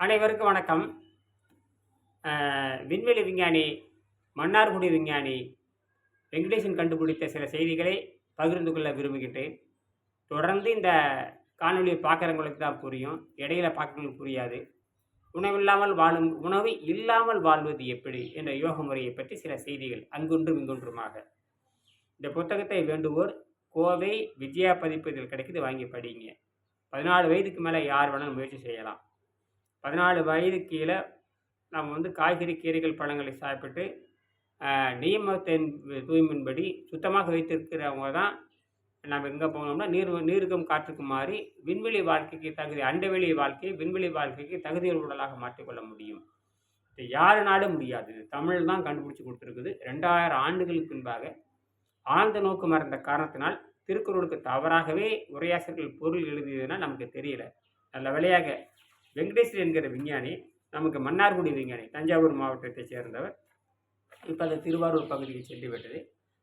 அனைவருக்கும் வணக்கம். விண்வெளி விஞ்ஞானி மன்னார்குடி விஞ்ஞானி வெங்கடேசன் கண்டுபிடித்த சில செய்திகளை பகிர்ந்து கொள்ள விரும்புகின்றேன். தொடர்ந்து இந்த காணொலியை பார்க்குறவங்களுக்கு தான் புரியும். இடையில பார்க்குறவங்களுக்கு புரியாது. உணவில்லாமல் வாழும் உணவு இல்லாமல் வாழ்வது எப்படி? என்ற யோக முறையை பற்றி சில செய்திகள் அங்கொன்றும் இங்கொன்றுமாக. இந்த புத்தகத்தை வேண்டுவோர் கோவை விஜயா பதிப்பதில் கிடைக்குது வாங்கி படிங்க. பதினாலு வயதுக்கு மேலே யார் வேணாலும் முயற்சி செய்யலாம். பதினாலு வயது கீழே நம்ம வந்து காய்கறி கீரைகள் பழங்களை சாப்பிட்டு நியமத்தின் தூய்மையின்படி சுத்தமாக வைத்திருக்கிறவங்க தான் நம்ம எங்கே போனோம்னா நீர் நீருக்கும் காற்றுக்கும் மாறி விண்வெளி வாழ்க்கைக்கு தகுதி அண்டவெளி வாழ்க்கையை விண்வெளி வாழ்க்கைக்கு தகுதியுள்ள உடலாக மாற்றிக்கொள்ள முடியும். இது யாருனாலும் முடியாது. இது தமிழ் தான் கண்டுபிடிச்சி கொடுத்துருக்குது. ரெண்டாயிரம் ஆண்டுகளுக்கு பின்பாக ஆழ்ந்த நோக்கு மறந்த காரணத்தினால் திருக்குறளுக்கு தவறாகவே உரையாசிரியர்கள் பொருள் எழுதியதுன்னா நமக்கு தெரியல. நல்ல வேலையாக வெங்கடேசன் என்கிற விஞ்ஞானி நமக்கு மன்னார்குடி விஞ்ஞானி தஞ்சாவூர் மாவட்டத்தைச் சேர்ந்தவர். இப்போ அது திருவாரூர் பகுதியில் சென்று விட்டது.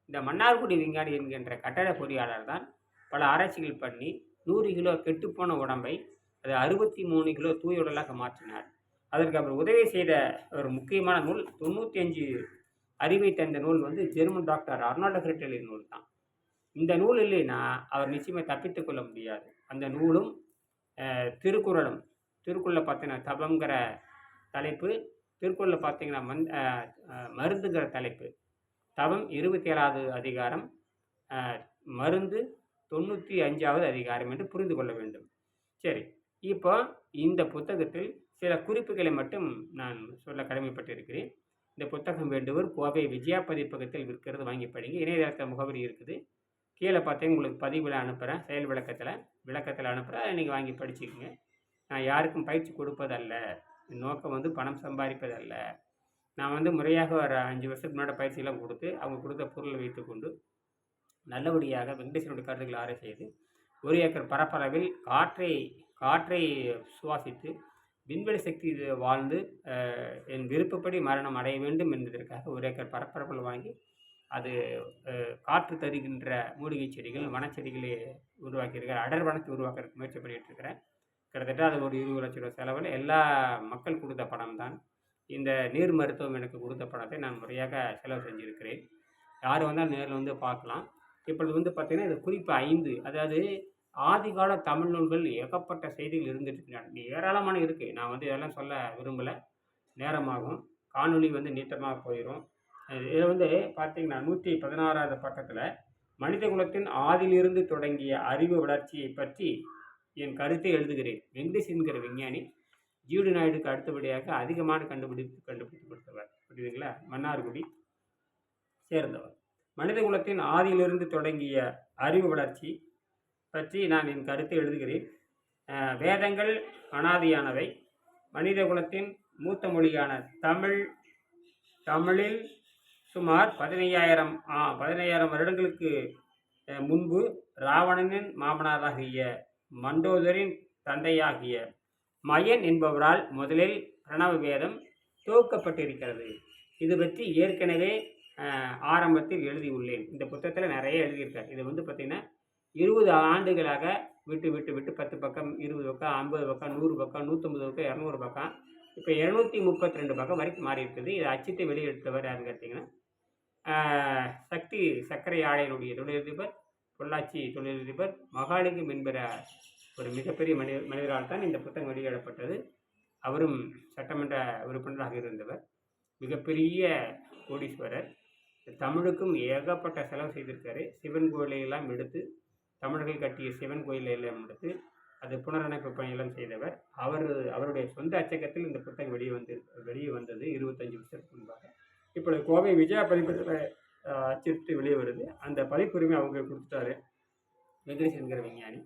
இந்த மன்னார்குடி விஞ்ஞானி என்கின்ற கட்டட பொறியாளர் தான் பல ஆராய்ச்சிகள் பண்ணி நூறு கிலோ கெட்டுப்போன உடம்பை அது அறுபத்தி மூணு கிலோ தூய உடலாக மாற்றினார். அதற்கு அவர் உதவி செய்த ஒரு முக்கியமான நூல் தொண்ணூற்றி அஞ்சு அறிவை தந்த நூல் வந்து ஜெர்மன் டாக்டர் அர்னால்டு கிரிட்டலின் நூல் தான். இந்த நூல் இல்லைன்னா அவர் நிச்சயமாக தப்பித்துக்கொள்ள முடியாது. அந்த நூலும் திருக்குறளும் திருக்குறளில் பார்த்தீங்கன்னா தபங்கிற தலைப்பு திருக்குறளில் பார்த்தீங்கன்னா மந் மருந்துங்கிற தலைப்பு. தவம் இருபத்தி ஏழாவது அதிகாரம் மருந்து தொண்ணூற்றி அஞ்சாவது அதிகாரம் என்று புரிந்து கொள்ள வேண்டும். சரி இப்போ இந்த புத்தகத்தில் சில குறிப்புகளை மட்டும் நான் சொல்ல கடமைப்பட்டிருக்கிறேன். இந்த புத்தகம் வேண்டுவர் கோவை விஜயா பதிப்பகத்தில் விற்கிறது வாங்கி படிங்க. இணையதளத்தில் முகவரி இருக்குது. கீழே பார்த்தீங்கன்னா உங்களுக்கு பதிவில் அனுப்புகிறேன் செயல் விளக்கத்தில் விளக்கத்தில் அனுப்புகிறேன் அதை நீங்கள் வாங்கி படிச்சுக்கோங்க. நான் யாருக்கும் பயிற்சி கொடுப்பதல்ல. என் நோக்கம் வந்து பணம் சம்பாதிப்பதல்ல. நான் வந்து முறையாக ஒரு அஞ்சு வருஷத்துக்கு முன்னாடி பயிற்சியெல்லாம் கொடுத்து அவங்க கொடுத்த பொருளை வைத்துக்கொண்டு நல்லபடியாக வெங்கடேசனுடைய கருத்துக்களை ஆராய் செய்து ஒரு ஏக்கர் பரப்பளவில் காற்றை காற்றை சுவாசித்து விண்வெளி சக்தி இது வாழ்ந்து என் விருப்பப்படி மரணம் அடைய வேண்டும் என்பதற்காக ஒரு ஏக்கர் பரப்பரப்பில் வாங்கி அது காற்று தருகின்ற மூலிகை செடிகள் வனச்செடிகளை உருவாக்கியிருக்கிறார் அடர் வனத்தை உருவாக்குறதுக்கு முயற்சி பண்ணிகிட்டு இருக்கிறேன். கிட்டத்தட்ட அது ஒரு இருபது லட்ச ரூபா செலவில் எல்லா மக்கள் கொடுத்த பணம் தான் இந்த நீர் மருத்துவம் எனக்கு கொடுத்த பணத்தை நான் முறையாக செலவு செஞ்சுருக்கிறேன். யார் வந்தால் நேரில் வந்து பார்க்கலாம். இப்பொழுது வந்து பார்த்திங்கன்னா இது குறிப்பு ஐந்து. அதாவது ஆதிகால தமிழ் நூல்கள் ஏகப்பட்ட செய்திகள் இருந்துட்டு ஏராளமான இருக்குது நான் வந்து இதெல்லாம் சொல்ல விரும்பலை. நேரமாகும். காணொளி வந்து நீட்டமாக போயிடும் இதில் வந்து பார்த்திங்கன்னா நூற்றி பதினாறாவது பக்கத்தில் மனித குலத்தின் ஆதிலிருந்து தொடங்கிய அறிவு வளர்ச்சியை பற்றி என் கருத்தை எழுதுகிறேன். வெங்கடேஷ் என்கிற விஞ்ஞானி ஜியூடி நாயுடுக்கு அடுத்தபடியாக அதிகமான கண்டுபிடிப்பு கண்டுபிடித்து கொடுத்தவர் புரியுதுங்களா? மன்னார்குடி சேர்ந்தவர். மனித குலத்தின் ஆதியிலிருந்து தொடங்கிய அறிவு வளர்ச்சி பற்றி நான் என் கருத்தை எழுதுகிறேன். வேதங்கள் அனாதியானவை. மனித குலத்தின் மூத்த மொழியான தமிழ் தமிழில் சுமார் பதினையாயிரம் ஆ பதினையாயிரம் வருடங்களுக்கு முன்பு ராவணனின் மாமனாராகிய மண்டோதரின் தந்தையாகிய மயன் என்பவரால் முதலில் பிரணவ வேதம் துவக்கப்பட்டிருக்கிறது. இது பற்றி ஏற்கனவே ஆரம்பத்தில் எழுதியுள்ளேன். இந்த புத்தகத்தில் நிறைய எழுதியிருக்கார். இது வந்து பார்த்திங்கன்னா இருபது ஆண்டுகளாக விட்டு விட்டு விட்டு பத்து பக்கம் இருபது பக்கம் ஐம்பது பக்கம் நூறு பக்கம் நூற்றம்பது பக்கம் இரநூறு பக்கம் இப்போ இரநூத்தி முப்பத்தி ரெண்டு பக்கம் வரைக்கும் மாறி இருக்குது இதை அச்சிட்டு வெளியெடுத்தவர் யாருன்னு கேட்டிங்கன்னா சக்தி சர்க்கரை ஆலையினுடைய தொழிலதிபர் பொள்ளாச்சி தொழிலதிபர் மகாலிங்கம் என்கிற ஒரு மிகப்பெரிய மனித மனிதரால் தான் இந்த புத்தகம் வெளியிடப்பட்டது. அவரும் சட்டமன்ற உறுப்பினராக இருந்தவர். மிகப்பெரிய கோடீஸ்வரர். தமிழுக்கும் ஏகப்பட்ட செலவு செய்திருக்காரு. சிவன் கோயிலையெல்லாம் எடுத்து தமிழர்கள் கட்டிய சிவன் கோயிலையெல்லாம் எடுத்து அது புனரமைப்பு பணியெல்லாம் செய்தவர். அவர் அவருடைய சொந்த அச்சகத்தில் இந்த புத்தகம் வெளியே வந்து வெளியே வந்தது இருபத்தஞ்சு வருஷத்துக்கு முன்பாக. இப்பொழுது கோவை விஜயா பதிப்பத்தில் அச்சுறுத்தி வெளியே வருது. அந்த பழிப்புரிமை அவங்க கொடுத்துட்டாரு. வெங்கடேஷ் என்கிற விஞ்ஞானி.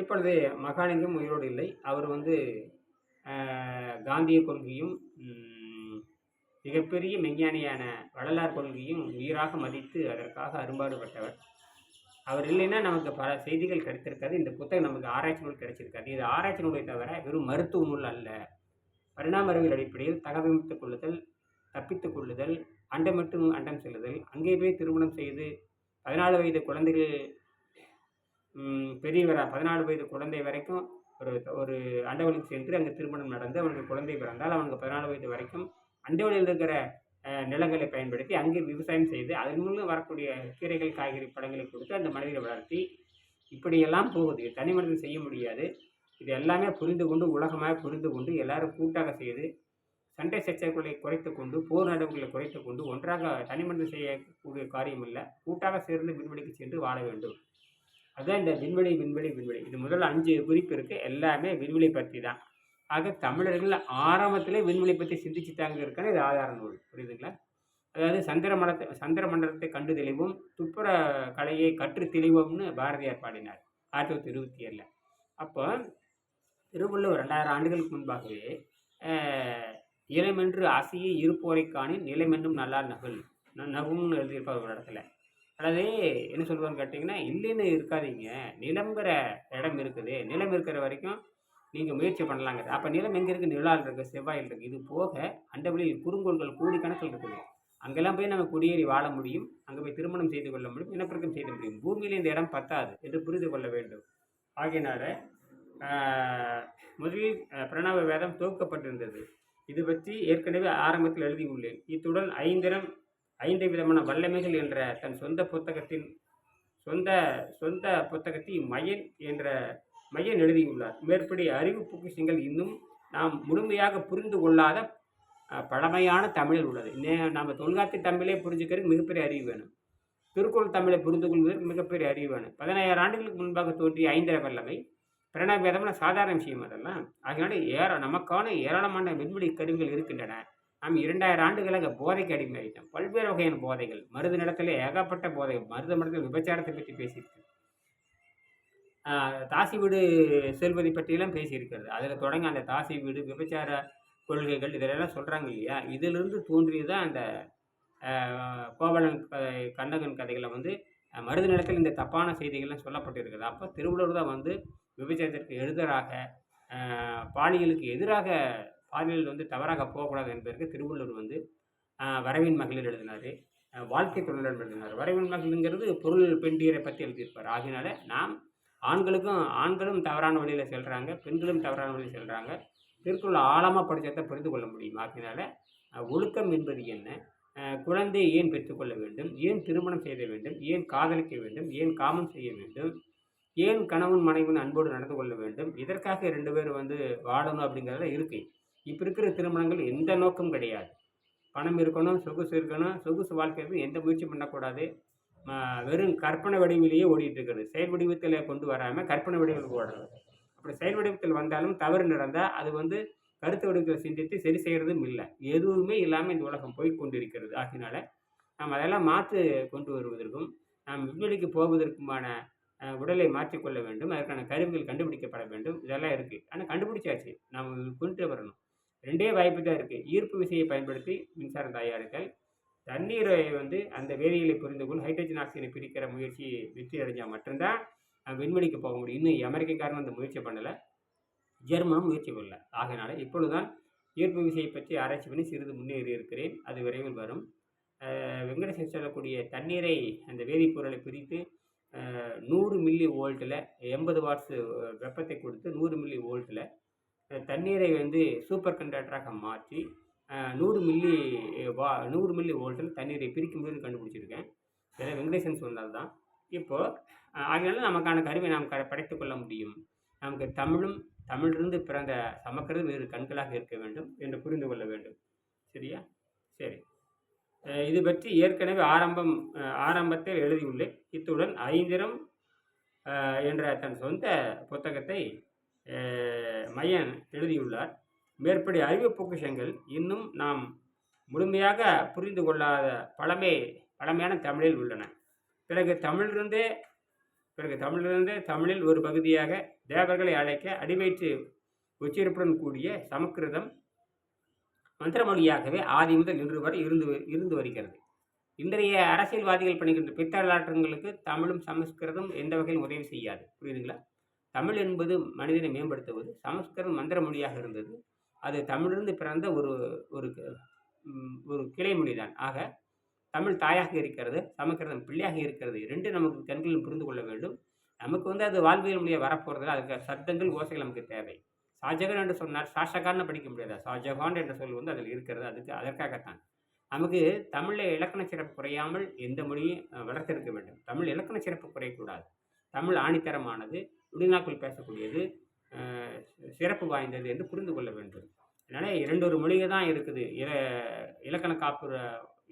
இப்பொழுது மகாலிங்கம் உயிரோடு இல்லை. அவர் வந்து காந்திய கொள்கையும் மிகப்பெரிய விஞ்ஞானியான வள்ளலார் கொள்கையும் உயிராக மதித்து அதற்காக அரும்பாடுபட்டவர். அவர் இல்லைன்னா நமக்கு பல செய்திகள் கிடைத்திருக்காது. இந்த புத்தகம் நமக்கு ஆராய்ச்சி நூல் கிடைச்சிருக்காது. இது ஆராய்ச்சி நூலை தவிர வெறும் மருத்துவ நூல் அல்ல. பரிணாம அறிவியல் அடிப்படையில் தகவமைத்துக் கொள்ளுதல் தப்பித்துக் கொள்ளுதல் அண்டம் மட்டும் அண்டம் செல்லுதல். அங்கே போய் திருமணம் செய்து பதினாலு வயது குழந்தைகள் ம், பெரியவரா பதினாலு வயது குழந்தை வரைக்கும் ஒரு ஒரு அண்டவழிக்கு சென்று அங்கே திருமணம் நடந்து அவனுக்கு குழந்தை பிறந்தால் அவனுக்கு பதினாலு வயது வரைக்கும் அண்டவழியில் இருக்கிற நிலங்களை பயன்படுத்தி அங்கே விவசாயம் செய்து அதன் மூலம் வரக்கூடிய கீரைகள் காய்கறி பழங்களை கொடுத்து அந்த மனிதரை வளர்த்தி இப்படியெல்லாம் போகுது. தனி மனிதன் செய்ய முடியாது. இது எல்லாமே புரிந்து கொண்டு உலகமாக புரிந்து கொண்டு எல்லாரும் கூட்டாக செய்து சண்டை சச்சரவுகளை குறைத்து கொண்டு போர் நடவுகளை குறைத்து கொண்டு ஒன்றாக தனிமனிதன் செய்யக்கூடிய காரியம் இல்லை கூட்டாக சேர்ந்து விண்வெளிக்கு சென்று வாழ வேண்டும். அதுதான் இந்த விண்வெளி விண்வெளி விண்வெளி. இது முதல் அஞ்சு குறிப்பு இருக்குது எல்லாமே விண்வெளி பற்றி தான். ஆக தமிழர்கள் ஆரம்பத்திலே விண்வெளி பற்றி சிந்திச்சுட்டாங்க இருக்கான இது ஆதார நூல். புரியுதுங்களா? அதாவது சந்திர மண்டலத்தை சந்திர மண்டலத்தை கண்டு தெளிவும் துப்புர கலையை கற்று தெளிவோம்னு பாரதியார் பாடினார் ஆயிரத்தி தொள்ளாயிரத்தி இருபத்தி ஏழில். அப்போ திருவள்ளுவர் ரெண்டாயிரம் ஆண்டுகளுக்கு முன்பாகவே இளமென்று ஆசையை இருப்போரை காணின் நிலைமென்றும் நல்லா நகல். நகும்னு எழுதியிருப்பார் ஒரு இடத்துல. அல்லது என்ன சொல்லுவான்னு கேட்டிங்கன்னா இல்லைன்னு இருக்காதீங்க. நிலம்ங்கிற இடம் இருக்குது. நிலம் இருக்கிற வரைக்கும் நீங்கள் முயற்சி பண்ணலாங்க அப்போ நிலம் எங்கே இருக்குது நிலால் இருக்குது செவ்வாயில் இருக்குது இது போக அண்டவெளியில் குறுங்கோள்கள் கோடிக்கணக்கில் இருக்குது. அங்கெல்லாம் போய் நம்ம குடியேறி வாழ முடியும். அங்கே போய் திருமணம் செய்து கொள்ள முடியும். இனப்பெருக்கம் செய்து முடியும். பூமியில் இந்த இடம் பத்தாது என்று புரிந்து கொள்ள வேண்டும். ஆகையினால முதலில் பிரணவ வேதம் துவக்கப்பட்டிருந்தது இது பற்றி ஏற்கனவே ஆரம்பத்தில் எழுதியுள்ளேன். இத்துடன் ஐந்திரம் ஐந்து விதமான வல்லமைகள் என்ற தன் சொந்த புத்தகத்தின் சொந்த சொந்த புத்தகத்தை மயன் என்ற மையன் எழுதியுள்ளார். மேற்படி அறிவு பொக்கிஷங்கள் இன்னும் நாம் முழுமையாக புரிந்து கொள்ளாத பழமையான தமிழில் உள்ளது. நே- நம்ம தொல்காப்பிய தமிழே புரிஞ்சுக்கிறதுக்கு மிகப்பெரிய அறிவு வேணும். திருக்குறள் தமிழை புரிந்து கொள்வதற்கு மிகப்பெரிய அறிவு வேணும். பதினாயிரம் ஆண்டுகளுக்கு முன்பாக தோன்றிய ஐந்திர வல்லமை பிரணவ சாதாரண விஷயம் அதெல்லாம் அதனால ஏற நமக்கான ஏராளமான விண்வெளி கருவிகள் இருக்கின்றன. நாம் இரண்டாயிரம் ஆண்டுகளாக போதைக்கு அடிமையாயிட்டோம். பல்வேறு வகையான போதைகள் மருது நிலத்தில் ஏகப்பட்ட போதை மருத மடத்தில் விபச்சாரத்தை பற்றி பேசியிருக்கு தாசி வீடு செல்வதை பற்றியெல்லாம் பேசியிருக்கிறது. அதில் தொடங்க அந்த தாசி வீடு விபச்சார கொள்கைகள் இதெல்லாம் சொல்கிறாங்க இல்லையா? இதிலிருந்து தோன்றியது தான் அந்த கோவலன் கதை கண்ணகன் கதைகளை வந்து மருது நிலத்தில் இந்த தப்பான செய்திகள்லாம் சொல்லப்பட்டிருக்குது. அப்போ திருவள்ளுவர் தான் வந்து விபச்சாரத்திற்கு எதிராக பாலியலுக்கு எதிராக பாலியல் வந்து தவறாக போகக்கூடாது என்பதற்கு திருவள்ளுவர் வந்து வரவின் மகளிர் எழுதினார். வாழ்க்கை தொழிலாளர் எழுதினார். வரவின் மகளிருங்கிறது பொருள் பெண்டியரை பற்றி எழுதியிருப்பார். ஆகினால நாம் ஆண்களுக்கும் ஆண்களும் தவறான வழியில் செல்கிறாங்க பெண்களும் தவறான வழியில் செல்கிறாங்க திருக்குறள் ஆழமாக படித்ததை புரிந்து கொள்ள முடியும். ஆகினால ஒழுக்கம் என்பது என்ன? குழந்தையை ஏன் பெற்றுக்கொள்ள வேண்டும்? ஏன் திருமணம் செய்ய வேண்டும்? ஏன் காதலிக்க வேண்டும்? ஏன் காமம் செய்ய வேண்டும்? ஏன் கணவன் மனைவின் அன்போடு நடந்து கொள்ள வேண்டும்? இதற்காக ரெண்டு பேரும் வந்து வாழணும் அப்படிங்கிறதுல இருக்கு. இப்போ இருக்கிற திருமணங்கள் எந்த நோக்கம் கிடையாது. பணம் இருக்கணும் சொகுசு இருக்கணும் சொகுசு வாழ்க்கைக்கு எந்த முயற்சி பண்ணக்கூடாது. வெறும் கற்பனை வடிவிலேயே ஓடிட்டு இருக்கிறது. செயல் வடிவத்தில் கொண்டு வராமல் கற்பனை வடிவில் ஓடுறது. அப்படி செயல் வடிவத்தில் வந்தாலும் தவறு நடந்தால் அது வந்து கருத்து வடிவத்தில் சிந்தித்து சரி செய்கிறதும் இல்லை. எதுவுமே இல்லாமல் இந்த உலகம் போய் கொண்டிருக்கிறது. ஆகினால நாம் அதெல்லாம் மாற்று கொண்டு வருவதற்கும் நாம் விண்வெளிக்கு போவதற்குமான உடலை மாற்றிக்கொள்ள வேண்டும். அதற்கான கருவிகள் கண்டுபிடிக்கப்பட வேண்டும். இதெல்லாம் இருக்குது ஆனால் கண்டுபிடிச்சாச்சு. நாம் கொண்டு வரணும். ரெண்டே வாய்ப்பு தான் இருக்குது ஈர்ப்பு விசையை பயன்படுத்தி மின்சாரம் தயாரித்தல் தண்ணீரை வந்து அந்த வேதியியலை புரிந்து கொண்டு ஹைட்ரஜன் ஆக்சிஜனை பிரிக்கிற முயற்சி வெற்றி அடைஞ்சால் மட்டும்தான் விண்வெளிக்கு போக முடியும். இன்னும் அமெரிக்கக்காரன் அந்த முயற்சி பண்ணலை. ஜெர்மனும் முயற்சி பண்ணல. ஆகையினால இப்பொழுதுதான் ஈர்ப்பு விசையை பற்றி ஆராய்ச்சி பண்ணி சிறிது முன்னேறி இருக்கிறேன். அது விரைவில் வரும். வெங்கடேசன் சொல்லக்கூடிய தண்ணீரை அந்த வேதிப்பொருளை பிரித்து நூறு மில்லி வோல்ட்டில் எண்பது வாட்ஸ் வெப்பத்தை கொடுத்து நூறு மில்லி வோல்ட்டில் தண்ணீரை வந்து சூப்பர் கண்டக்டராக மாற்றி நூறு மில்லி வா நூறு மில்லி வோல்ட்டில் தண்ணீரை பிரிக்க முடியும்னு கண்டுபிடிச்சிருக்கேன். இதெல்லாம் வெங்கடேசன் சொன்னது தான். இப்போது அதனால நமக்கான கருவை நாம் க படைத்து கொள்ள முடியும். நமக்கு தமிழும் தமிழிலிருந்து பிறந்த சமக்கிறது வேறு கண்களாக இருக்க வேண்டும் என்று புரிந்து கொள்ள வேண்டும். சரியா? சரி. இது பற்றி ஏற்கனவே ஆரம்பம் ஆரம்பத்தில் எழுதியுள்ளேன். இத்துடன் ஐந்திரம் என்ற தன் சொந்த புத்தகத்தை மையன் எழுதியுள்ளார். மேற்படி அறிவு பொக்கிஷங்கள் இன்னும் நாம் முழுமையாக புரிந்து கொள்ளாத பழமை பழமையான தமிழில் உள்ளன. பிறகு தமிழிலிருந்தே பிறகு தமிழிலிருந்தே தமிழில் ஒரு பகுதியாக தேவர்களை அழைக்க அடிவயிற்று உச்சரிப்புடன் கூடிய சமஸ்கிருதம் மந்திரமொழியாகவே ஆதி முதல் இன்று வரை இருந்து வ- இருந்து வருகிறது. இன்றைய அரசியல்வாதிகள் பண்ணுகின்ற பித்தளாற்றங்களுக்கு தமிழும் சமஸ்கிருதம் எந்த வகையில் உதவி செய்யாது. புரியுதுங்களா? தமிழ் என்பது மனிதனை மேம்படுத்துவது சமஸ்கிருதம் மந்திர மொழியாக இருந்தது. அது தமிழிலிருந்து பிறந்த ஒரு ஒரு க- ஒரு கிளை மொழிதான் ஆக தமிழ் தாயாக இருக்கிறது சமஸ்கிருதம் பிள்ளையாக இருக்கிறது. ரெண்டு நமக்கு கண்களில் புரிந்து கொள்ள வேண்டும். நமக்கு வந்து அது வாழ்வியல் மொழியாக வரப்போகிறது அதுக்கு சத்தங்கள் ஓசைகள் நமக்கு தேவை. ஷாஜகான் என்று சொன்னார் ஷாஷகான்னு படிக்க முடியாது. ஷாஜகான் என்ற சொல் வந்து அதில் இருக்கிறது. அதுக்கு அதற்காகத்தான். நமக்கு தமிழில் இலக்கண சிறப்பு குறையாமல் எந்த மொழியும் வளர்த்திருக்க வேண்டும். தமிழ் இலக்கண சிறப்பு குறையக்கூடாது. தமிழ் ஆணித்தரமானது நுடிநாக்குள் பேசக்கூடியது சிறப்பு வாய்ந்தது என்று புரிந்து கொள்ள வேண்டும். அதனால் இரண்டொரு மொழிகள் தான் இருக்குது. இல இலக்கண காப்பு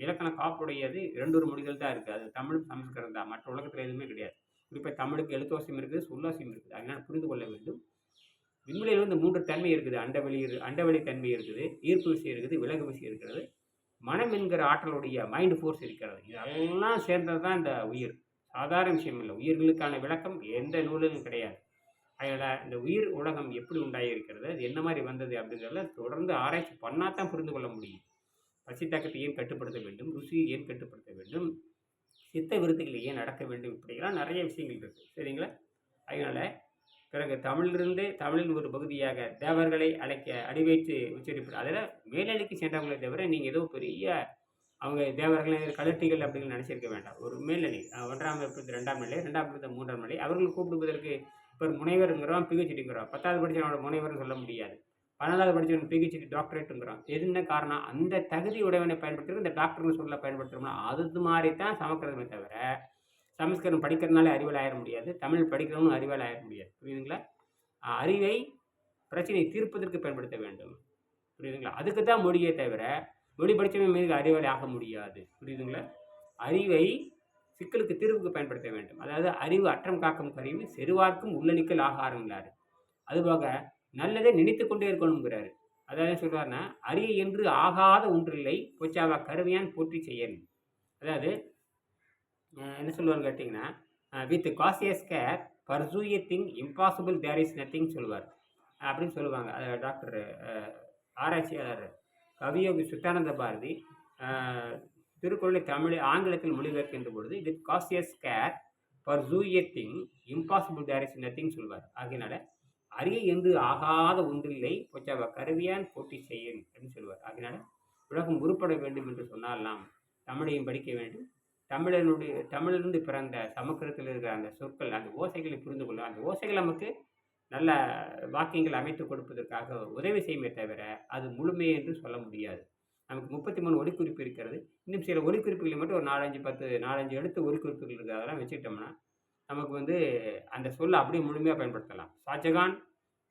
இலக்கண காப்புடையது இரண்டொரு மொழிகள் தான் இருக்குது. அது தமிழ் சமஸ்கிருதம் தான். மற்ற உலகத்தில் எதுவுமே கிடையாது. குறிப்பாக தமிழுக்கு எழுத்துவசியம் இருக்குது சொல்லாசியம் இருக்குது. அதனால் புரிந்து கொள்ள வேண்டும். விண்வெளியில் வந்து மூன்று தன்மை இருக்குது. அண்டவெளி அண்டவெளி தன்மை இருக்குது ஈர்ப்பு விசை இருக்குது விலகு விசை இருக்கிறது. மனம் என்கிற ஆற்றலுடைய மைண்டு ஃபோர்ஸ் இருக்கிறது. இதெல்லாம் சேர்ந்தது தான் இந்த உயிர். சாதாரண விஷயம் இல்லை. உயிர்களுக்கான விளக்கம் எந்த நூலும் கிடையாது. அதனால் இந்த உயிர் உலகம் எப்படி உண்டாகியிருக்கிறது அது என்ன மாதிரி வந்தது அப்படிங்கிறத தொடர்ந்து ஆராய்ச்சி பண்ணால் தான் புரிந்து கொள்ள முடியும். பசி தாக்கத்தை ஏன் கட்டுப்படுத்த வேண்டும்? ருசியை ஏன் கட்டுப்படுத்த வேண்டும்? சித்த விருத்துகளை ஏன் நடக்க வேண்டும்? இப்படிலாம் நிறைய விஷயங்கள் இருக்குது சரிங்களா? அதனால் பிறகு தமிழிலிருந்து தமிழின் ஒரு பகுதியாக தேவர்களை அழைக்க அடிவைத்து உச்சரிப்பு. அதில் மேலடிக்கு சென்றவங்களே தவிர நீங்கள் ஏதோ பெரிய அவங்க தேவர்களை கலட்டிகள் அப்படின்னு நினச்சிருக்க வேண்டாம். ஒரு மேல்நிலை ஒன்றாம் வகுப்பு ரெண்டாம் நிலை ரெண்டாம் வகுப்பு மூன்றாம் நிலை அவர்கள் கூப்பிடுவதற்கு இப்போ ஒரு முனைவருங்கிறோம் பிஹெச்டிங்கிறோம். பத்தாவது படித்தவனோட முனைவர்னு சொல்ல முடியாது. பன்னெண்டாவது படித்தவன் பிஹெச்டி டாக்டரேட்டுங்கிறோம். என்ன காரணம்? அந்த தகுதி உடையவனை பயன்படுத்துகிறது இந்த டாக்டர்னு சொல்ல பயன்படுத்துகிறோம்னா அது மாதிரி தான் சமக்கிறதுமே தவிர சமஸ்கிருதம் படிக்கிறதுனால அறிவால் ஆயிட முடியாது. தமிழ் படிக்கிறவனும் அறிவால் ஆயிட முடியாது. புரியுதுங்களா? அறிவை பிரச்சனையை தீர்ப்பதற்கு பயன்படுத்த வேண்டும். புரியுதுங்களா? அதுக்கு தான் மொழியே தவிர மொழி படித்தவன் மீது அறிவாளி ஆக முடியாது. புரியுதுங்களா? அறிவை சிக்கலுக்கு தீர்வுக்கு பயன்படுத்த வேண்டும். அதாவது அறிவு அற்றம் காக்கும் கருவி செருவார்க்கும் உள்ளணிக்கல் ஆகாரங்கிறாரு அதுபோக நல்லதை நினைத்து கொண்டே இருக்கணுங்கிறாரு அதாவது சொல்கிறாருன்னா சொல்றாருன்னா அரிய என்று ஆகாத ஒன்றில்லை பொச்சாவா கருவியான் போற்றி செய்யணும் அதாவது என்ன சொல்லுவான்னு கேட்டிங்கன்னா with cautious care pursue thing impossible there is nothing சொல்லுவார். அப்படின்னு சொல்லுவாங்க. டாக்டர் ஆராய்ச்சியாளர் கவியோகி சுத்தானந்த பாரதி திருக்குறளை தமிழ் ஆங்கிலத்தில் மொழிபெயர்க்கின்ற பொழுது with cautious care pursue thing impossible there is nothing சொல்வார் ஆகையினால அரிய என்று ஆகாத ஒன்றில்லை பொச்சாவ கருவியான் போட்டி செய்யும் அப்படின்னு சொல்லுவார். அதனால் உலகம் உருப்பட வேண்டும் என்று சொன்னால் நாம் தமிழையும் படிக்க வேண்டும். தமிழனுடைய தமிழிலிருந்து பிறந்த சமக்கிரத்தில் இருக்கிற அந்த சொற்கள் அந்த ஓசைகளை புரிந்து கொள்ள அந்த ஓசைகள் நமக்கு நல்ல வாக்கியங்கள் அமைத்து கொடுப்பதற்காக உதவி செய்யுமே தவிர அது முழுமை என்று சொல்ல முடியாது. நமக்கு முப்பத்தி மூணு ஒலிக்குறிப்பு இருக்கிறது. இன்னும் சில ஒலிக்குறிப்புகளை மட்டும் ஒரு நாலஞ்சு பத்து நாலஞ்சு எடுத்து ஒலிக்குறிப்புகள் இருக்குது அதெல்லாம் வச்சுக்கிட்டோம்னா நமக்கு வந்து அந்த சொல்லை அப்படியே முழுமையாக பயன்படுத்தலாம். ஷாஜகான்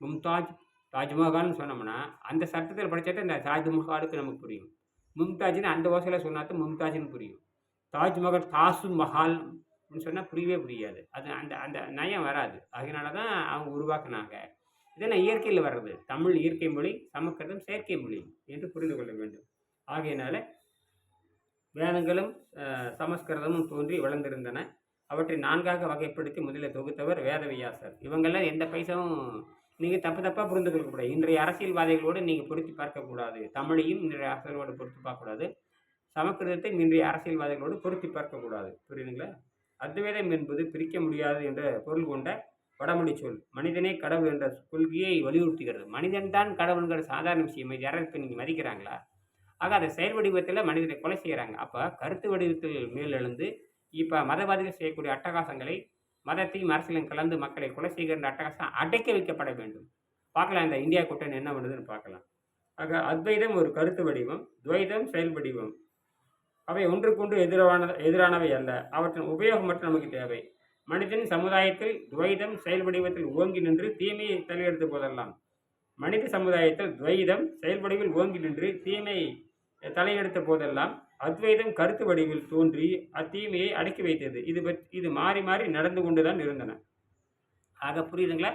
மும்தாஜ் தாஜ்மஹால்னு சொன்னோம்னா அந்த சட்டத்தில் படிச்சாதான் இந்த தாஜ்மஹாலுக்கு நமக்கு புரியும். மும்தாஜ்னு அந்த ஓசையில் சொன்னாதான் மும்தாஜ்னு புரியும். தாஜ்மஹால் தாசு மஹால் அப்படின்னு சொன்னால் புரியவே புரியாது. அது அந்த அந்த நயம் வராது. அதனால தான் அவங்க உருவாக்குனாங்க. இதெல்லாம் இயற்கையில் வர்றது? தமிழ் இயற்கை மொழி சமஸ்கிருதம் செயற்கை மொழி என்று புரிந்து கொள்ள வேண்டும். ஆகையினால வேதங்களும் சமஸ்கிருதமும் தோன்றி வளர்ந்திருந்தன. அவற்றை நான்காக வகைப்படுத்தி முதலில் தொகுத்தவர் வேதவியாசர். இவங்கெல்லாம் எந்த பைசாவும் நீங்கள் தப்பு தப்பாக புரிந்து கொள்ளக்கூடாது. இன்றைய அரசியல்வாதிகளோடு நீங்கள் பொருத்தி பார்க்கக்கூடாது. தமிழையும் இன்றைய அரசியலோடு பொருத்தி பார்க்கக்கூடாது. சமஸ்கிருதத்தை இன்றைய அரசியல்வாதிகளோடு பொருத்தி பார்க்கக்கூடாது. புரியுதுங்களா? அத்வைதம் என்பது பிரிக்க முடியாது என்ற பொருள் கொண்ட வடமொழி சொல். மனிதனே கடவுள் என்ற கொள்கையை வலியுறுத்துகிறது. மனிதன் தான் கடவுள்ங்கிற சாதாரண விஷயம். யாராவது இப்போ நீங்கள் மதிக்கிறாங்களா? ஆக அதை செயல் வடிவத்தில் மனிதனை கொலை செய்கிறாங்க அப்போ கருத்து வடிவத்தில் மேலெழுந்து இப்போ மதவாதிகள் செய்யக்கூடிய அட்டகாசங்களை மதத்தையும் அரசியலையும் கலந்து மக்களை கொலை செய்கிற அட்டகாசம் அடைக்க வைக்கப்பட வேண்டும். பார்க்கலாம் இந்த இந்தியா கூட்டணி என்ன பண்ணுதுன்னு பார்க்கலாம். ஆக அத்வைதம் ஒரு கருத்து வடிவம் துவைதம் செயல் வடிவம். அவை ஒன்றுக்கொன்று எதிரான எதிரானவை அல்ல. அவற்றின் உபயோகம் மட்டும் நமக்கு தேவை. மனிதன் சமுதாயத்தில் துவைதம் செயல்படிவத்தில் ஓங்கி நின்று தீமையை தலையெடுத்த போதெல்லாம். மனித சமுதாயத்தில் துவைதம் செயல்படிவில் ஓங்கி நின்று தீமையை தலையெடுத்த போதெல்லாம் அத்வைதம் கருத்து வடிவில் தோன்றி அத்தீமையை அடக்கி வைத்தது. இது இது மாறி மாறி நடந்து கொண்டுதான் இருந்தன. ஆக புரியுதுங்களா?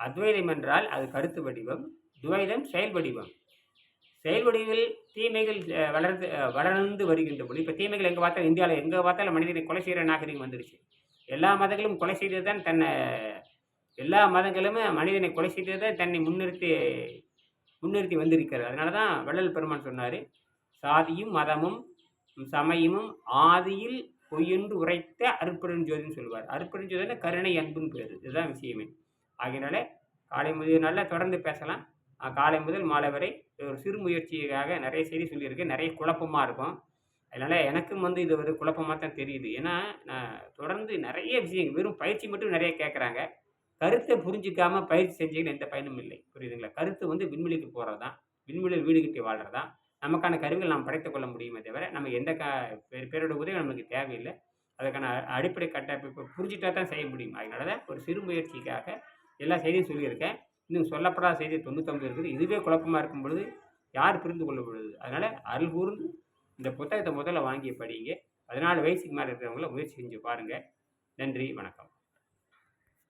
அத்வைதம் என்றால் அது கருத்து வடிவம் துவைதம் செயல் வடிவம் செயல் வடிவில் தீமைகள் வளர்ந்து வளர்ந்து வருகின்ற பொழுது இப்போ தீமைகள் எங்கே பார்த்தாலும் இந்தியாவில் எங்கே பார்த்தாலும் மனிதனை கொலை செய்கிற நாகரிகம் வந்துருச்சு. எல்லா மதங்களும் கொலை செய்தது தான் தன்னை எல்லா மதங்களுமே மனிதனை கொலை செய்தது தான் தன்னை முன்னிறுத்தி முன்னிறுத்தி வந்திருக்கிறது. அதனால தான் வள்ளல் பெருமான் சொன்னார் சாதியும் மதமும் சமயமும் ஆதியில் பொய்யென்று உரைத்த அருட்பெருஞ்சோதின்னு சொல்லுவார். அருட்பெருஞ்சோதினா கருணை அன்புன்னு பேர். இதுதான் விஷயமே. ஆகையினால காலை முதல் நல்லா தொடர்ந்து பேசலாம். காலை முதல் மாலை வரை ஒரு சிறு முயற்சிக்காக நிறைய செய்தி சொல்லியிருக்கேன் நிறைய குழப்பமாக இருக்கும். அதனால் எனக்கும் வந்து இது ஒரு குழப்பமாக தான் தெரியுது. ஏன்னா நான் தொடர்ந்து நிறைய விஷயங்கள் வெறும் பயிற்சி மட்டும் நிறைய கேட்குறாங்க. கருத்தை புரிஞ்சிக்காமல் பயிற்சி செஞ்சீங்கன்னு எந்த பயனும் இல்லை. புரியுதுங்களா? கருத்து வந்து விண்வெளிக்கு போகிறது தான் விண்வெளியில் வீடு கட்டி வாழ்கிறது தான் நமக்கான கருவிகள் நாம் படைத்துக் கொள்ள முடியுமே தவிர நம்ம எந்த க பேர் பேரோட உதவி நமக்கு தேவையில்லை. அதுக்கான அடிப்படை கட்டமைப்பு புரிஞ்சிட்டா தான் செய்ய முடியும். அதனால தான் ஒரு சிறு முயற்சிக்காக எல்லா செய்தியும் சொல்லியிருக்கேன். இன்னும் சொல்லப்படாத செய்தி தொண்ணூத்தொம்பது இருக்குது. இதுவே குழப்பமாக இருக்கும் பொழுது யார் புரிந்து கொள்ள பொழுது அதனால் அருள் கூர்ந்து இந்த புத்தகத்தை முதல்ல வாங்கி படிங்க பதினாலு வயசுக்கு மேலே இருக்கிறவங்கள முயற்சி செஞ்சு பாருங்கள் நன்றி வணக்கம்.